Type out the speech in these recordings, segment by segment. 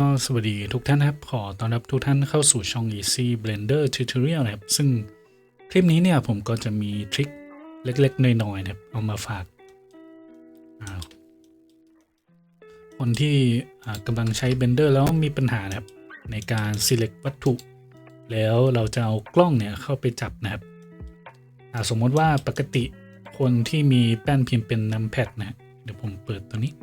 ก็สวัสดีทุกท่านครับ ขอต้อนรับทุกท่านเข้าสู่ช่อง Easy Blender Tutorial นะครับ ซึ่งคลิปนี้เนี่ยผมก็จะมีทริคเล็กๆ น้อยๆนะครับ เอามาฝากาคนที่กำลังใช้ Blender แล้วมีปัญหานะครับ ในการ select วัตถุ แล้วเราจะเอากล้องเนี่ยเข้าไปจับนะครับ สมมติว่าปกติคนที่มีแป้นพิมพ์เป็น numpad นะ เดี๋ยวผมเปิดตัวนี้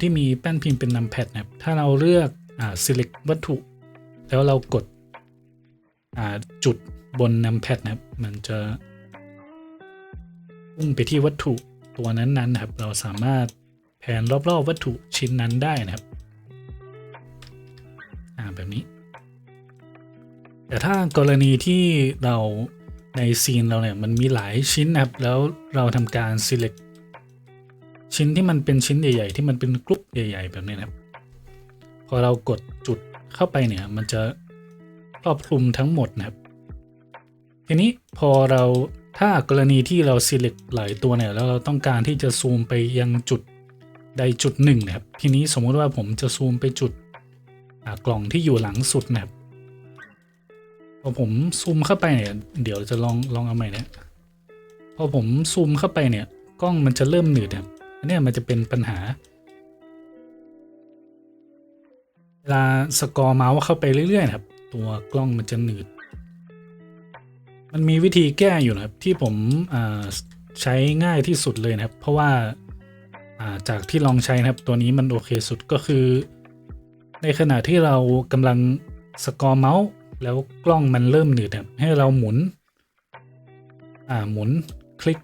ที่มีแป้นพิมพ์เป็น numpad นะครับถ้าเราเลือกอ่า select วัตถุ แล้วเรากดอ่าจุดบน numpad นะครับ มันจะพุ่งไปที่วัตถุตัวนั้นๆนะครับ เราสามารถแผนรอบๆวัตถุชิ้นนั้นได้นะครับอ่าแบบนี้ แต่ถ้ากรณีที่เราในซีนเราเนี่ยมันมีหลายชิ้นนะครับ แล้วเราทำการ select ชิ้นที่มันเป็นชิ้นใหญ่ ๆ ที่มันเป็นกรุ๊ปใหญ่ ๆ แบบนี้นะครับ พอเรากดจุดเข้าไปเนี่ย มันจะครอบคลุมทั้งหมดนะครับ ทีนี้พอเราถ้ากรณีที่เรา select หลายตัวเนี่ย แล้วเราต้องการที่จะซูมไปยังจุดใดจุดหนึ่งนะครับ ทีนี้สมมุติว่าผมจะซูมไปจุดกล่องที่อยู่หลังสุดนะครับพอผมซูมเข้าไปเนี่ยเดี๋ยวจะลองลองเอาใหม่นะพอผมซูมเข้าไปเนี่ย กล้องมันจะเริ่มหนืดนะครับ อันนี้มันจะเป็นปัญหา เวลาสกอร์เมาส์เข้าไปเรื่อยๆครับ ตัวกล้องมันจะหนืด มันมีวิธีแก้อยู่นะครับที่ผมใช้ง่ายที่สุดเลยนะครับ เพราะว่าาจากที่ลองใช้นะครับตัวนี้มันโอเคสุดก็คือ ในขณะที่เรากำลังสกอร์เมาส์แล้วกล้องมันเริ่มหนืดนะครับให้เราหมุน อ่าหมุนคลิก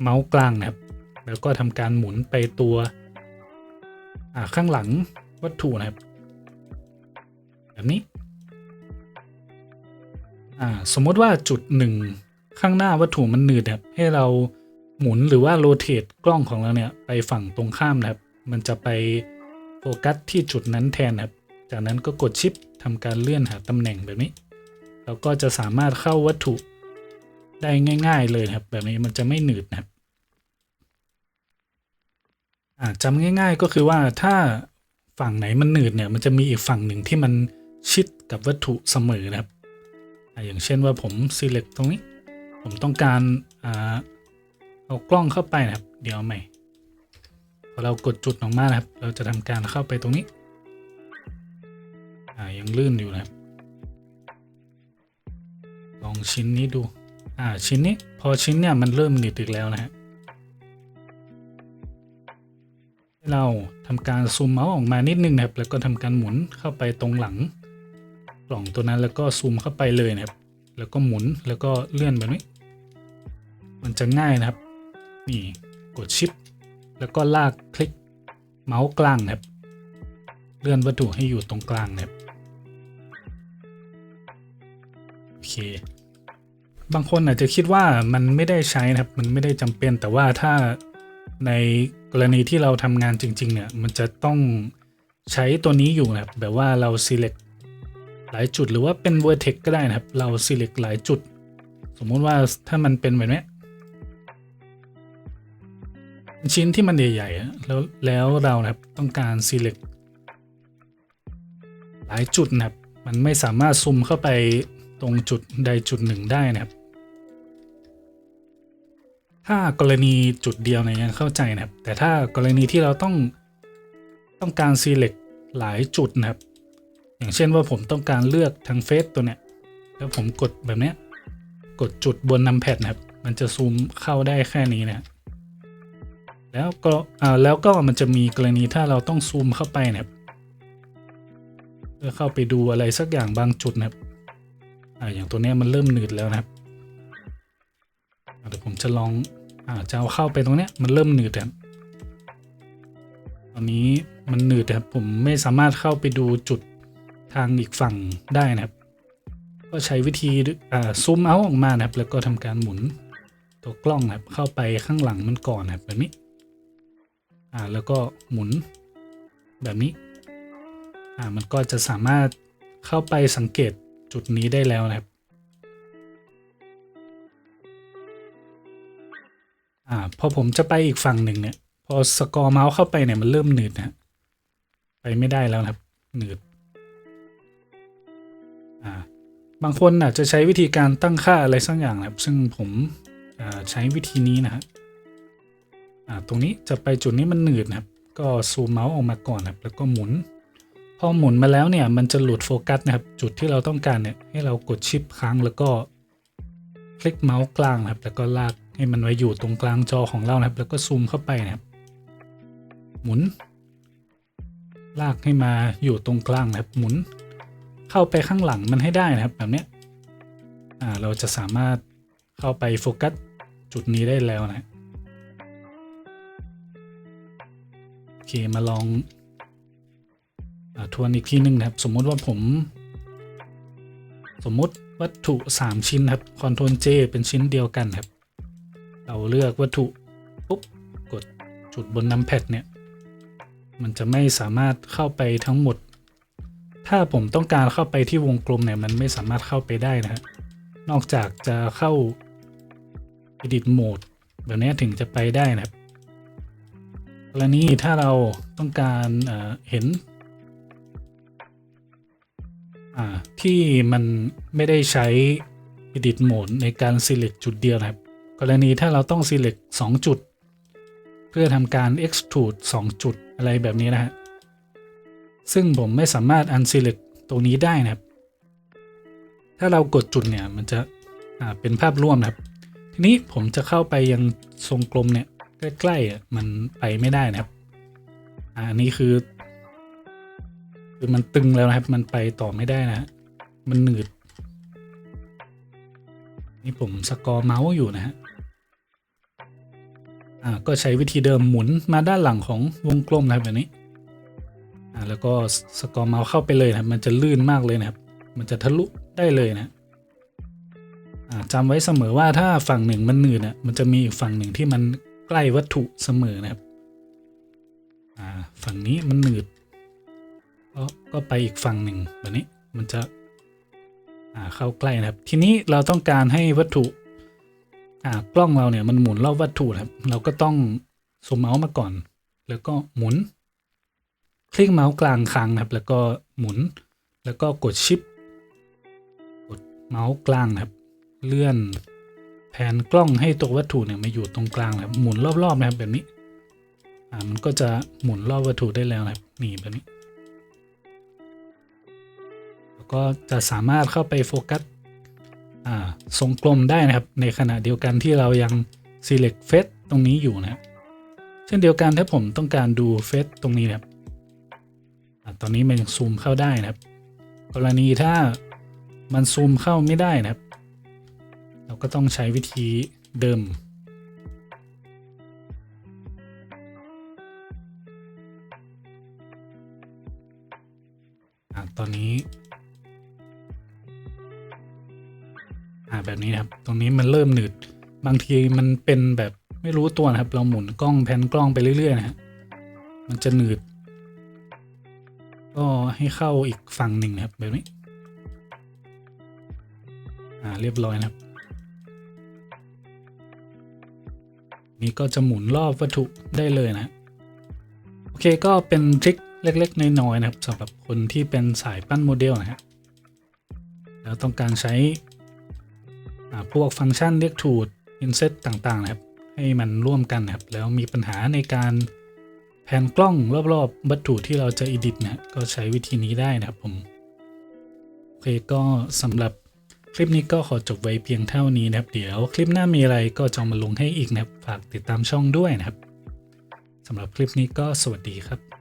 เมาส์กลางนะครับ แล้วก็ทำการหมุนไปตัวข้างหลังวัตถุนะครับ แบบนี้สมมติว่าจุดหนึ่งข้างหน้าวัตถุมันหนืดนะครับให้เราหมุนหรือว่าโรเตทกล้องของเราเนี่ยไปฝั่งตรงข้ามนะครับ มันจะไปโฟกัสที่จุดนั้นแทนครับ จากนั้นก็กดชิปทำการเลื่อนหาตำแหน่งแบบนี้ เราก็จะสามารถเข้าวัตถุได้ง่าย ๆ เลยครับ แบบนี้มันจะไม่หนืดนะครับ จำง่าย ๆ ก็คือว่าถ้าฝั่งไหนมันหนืดเนี่ย มันจะมีอีกฝั่งหนึ่งที่มันชิดกับวัตถุเสมอนะครับออย่างเช่นว่าผม select ตรงนี้ ผมต้องการอเอากล้องเข้าไปนะครับ เดี๋ยวใหม่พอเรากดจุดออกมานะครับ เราจะทำการเข้าไปตรงนี้อ่ายังลื่นอยู่นะครับ ลองชิ้นนี้ดู อ่าชิ้นนี้ พอชิ้นเนี่ยมันเริ่มหนืดอีกแล้วนะฮะ เราทำการซูมเมาส์ออกมานิดนึงนะครับแล้วก็ทำการหมุนเข้าไปตรงหลัง กล่องตัวนั้นแล้วก็ซูมเข้าไปเลยนะครับแล้วก็หมุนแล้วก็เลื่อนแบบนี้ มันจะง่ายนะครับ นี่กดชิป แล้วก็ลากคลิกเมาส์กลางนะครับ เลื่อนวัตถุให้อยู่ตรงกลางนะครับโอเค บางคนอาจจะคิดว่ามันไม่ได้ใช้นะครับ มันไม่ได้จำเป็นแต่ว่าถ้า ในกรณีที่เราทำงานจริง ๆ เนี่ย มันจะต้องใช้ตัวนี้อยู่นะครับ แบบว่าเรา select หลายจุดหรือว่าเป็น vertex ก็ได้นะครับ เรา select หลายจุด สมมุติว่าถ้ามันเป็นแบบนี้ชิ้นที่มันใหญ่ๆแล้วแล้วเรานะครับต้องการ select หลายจุดนะครับ มันไม่สามารถซูมเข้าไปตรงจุดใดจุดหนึ่งได้นะครับ ถ้ากรณีจุดเดียวเนี่ยยังเข้าใจนะครับ แต่ถ้ากรณีที่เราต้องต้องการ select หลายจุดนะครับ อย่างเช่นว่าผมต้องการเลือกทางเฟซตัวเนี้ยแล้วผมกดแบบเนี้ยกดจุดบนนำแพดนะครับ มันจะซูมเข้าได้แค่นี้นะแล้วก็อ่าแล้วก็มันจะมีกรณีถ้าเราต้องซูมเข้าไปนะครับเพื่อเข้าไปดูอะไรสักอย่างบางจุดนะครับอ่าอย่างตัวเนี้ยมันเริ่มหนืดแล้วนะครับเดี๋ยวผมจะลอง จะเอาเข้าไปตรงเนี้ยมันเริ่มหนืดครับตอนนี้มันหนืดครับผมไม่สามารถเข้าไปดูจุดทางอีกฝั่งได้นะครับ ก็ใช้วิธีอ่าซูมเอาออกมานะครับ แล้วก็ทำการหมุนตัวกล้องนะครับ เข้าไปข้างหลังมันก่อนนะครับแบบนี้ อ่าแล้วก็หมุนแบบนี้ อ่ามันก็จะสามารถเข้าไปสังเกตจุดนี้ได้แล้วนะครับ อ่าพอผมจะไปอีกฝั่งหนึ่งเนี่ย พอสกอร์เมาส์เข้าไปเนี่ยมันเริ่มหนืดนะฮะไปไม่ได้แล้วครับ หนืดอ่าบางคนอาจจะใช้วิธีการตั้งค่าอะไรสักอย่างนะครับ ซึ่งผมอ่าใช้วิธีนี้นะฮะอ่าตรงนี้จะไปจุดนี้มันหนืดนะครับ ก็ซูมเมาส์ออกมาก่อนนะครับ แล้วก็หมุน พอหมุนมาแล้วเนี่ยมันจะหลุดโฟกัสนะครับ จุดที่เราต้องการเนี่ยให้เรากดชิปค้างแล้วก็ คลิกเมาส์กลางนะครับ แล้วก็ลาก ให้มันไว้อยู่ตรงกลางจอของเรานะครับ แล้วก็ซูมเข้าไปนะครับ หมุน ลากให้มาอยู่ตรงกลางนะครับ หมุน เข้าไปข้างหลังมันให้ได้นะครับ แบบนี้อ่าเราจะสามารถเข้าไปโฟกัสจุดนี้ได้แล้วนะโอเคมาลองอาทวนอีกทีหนึงนะครับ สมมติว่าผม สมมติวัตถุ 3 ชิ้นครับ Ctrl J เป็นชิ้นเดียวกันครับ เราเลือกวัตถุปุ๊บกดจุดบนน้ำแพดเนี่ย มันจะไม่สามารถเข้าไปทั้งหมด ถ้าผมต้องการเข้าไปที่วงกลมเนี่ยมันไม่สามารถเข้าไปได้นะฮะนอกจากจะเข้า Edit Mode แบบนี้ถึงจะไปได้นะครับกรณีถ้าเราต้องการเอ่อเห็นที่มันไม่ได้ใช้ Edit Mode ในการ select จุดเดียวนะครับ กรณีถ้าเราต้อง select 2 จุด เพื่อทำการ extrude 2 จุดอะไรแบบนี้นะฮะซึ่งผมไม่สามารถ unselect ตรงนี้ได้นะครับ ถ้าเรากดจุดเนี่ยมันจะเป็นภาพร่วมนะครับ ทีนี้ผมจะเข้าไปยังทรงกลมเนี่ยใกล้ๆมันไปไม่ได้นะครับอันนี้คือคือมันตึงแล้วนะครับ มันไปต่อไม่ได้นะฮะมันหนืด นี่ผมสกอร์เมาส์อยู่นะฮะ อ่าก็ใช้วิธีเดิมหมุนมาด้านหลังของวงกลมนะครับแบบนี้อ่าแล้วก็สกอร์เมาส์เข้าไปเลยนะครับมันจะลื่นมากเลยนะครับ มันจะทะลุได้เลยนะอ่าจำไว้เสมอว่าถ้าฝั่งหนึ่งมันหนืดอะมันจะมีอีกฝั่งหนึ่งที่มันใกล้วัตถุเสมอนะครับอ่าฝั่งนี้มันหนืดก็ก็ไปอีกฝั่งหนึ่งแบบนี้มันจะอ่าเข้าใกล้นะครับ ทีนี้เราต้องการให้วัตถุ อ่ากล้องเราเนี่ยมันหมุนรอบวัตถุครับ เราก็ต้องซูมเมาส์มาก่อน แล้วก็หมุน คลิกเมาส์กลางค้างครับ แล้วก็หมุน แล้วก็กดชิป กดเมาส์กลางครับ เลื่อนแผนกล้องให้ตัววัตถุเนี่ยมาอยู่ตรงกลางครับ หมุนรอบๆนะครับแบบนี้ อ่า มันก็จะหมุนรอบวัตถุได้แล้วนะครับ นี่แบบนี้ แล้วก็จะสามารถเข้าไปโฟกัส ทรงกลมได้นะครับ ในขณะเดียวกันที่เรายัง select f e t ตรงนี้อยู่นะครับเช่นเดียวกันถ้าผมต้องการดูเฟซตรงนี้นะครับอตอนนี้มันซูมเข้าได้นะครับ กรณีถ้ามันซูมเข้าไม่ได้นะครับ เราก็ต้องใช้วิธีเดิม นี้นะครับ ตรงนี้มันเริ่มหนืด บางทีมันเป็นแบบไม่รู้ตัวนะครับ เราหมุนกล้องแพนกล้องไปเรื่อยๆนะฮะมันจะหนืด ก็ให้เข้าอีกฝั่งหนึ่งนะครับแบบนี้ อ่าเรียบร้อยนะครับ นี่ก็จะหมุนรอบวัตถุได้เลยนะ โอเคก็เป็นทริคเล็กๆ น้อยๆนะครับสำหรับคนที่เป็นสายปั้นโมเดลนะฮะแล้วต้องการใช้ พวกฟังก์ชันเรียกถูด inset ต่างๆนะครับ ให้มันร่วมกันนะครับ แล้วมีปัญหาในการแผนกล้องรอบๆวัตถุที่เราจะ edit นะก็ใช้วิธีนี้ได้นะครับผมโอเคก็สำหรับคลิปนี้ก็ขอจบไว้เพียงเท่านี้นะครับ เดี๋ยวคลิปหน้ามีอะไรก็จะเอามาลงให้อีกนะครับ ฝากติดตามช่องด้วยนะครับสำหรับคลิปนี้ก็สวัสดีครับ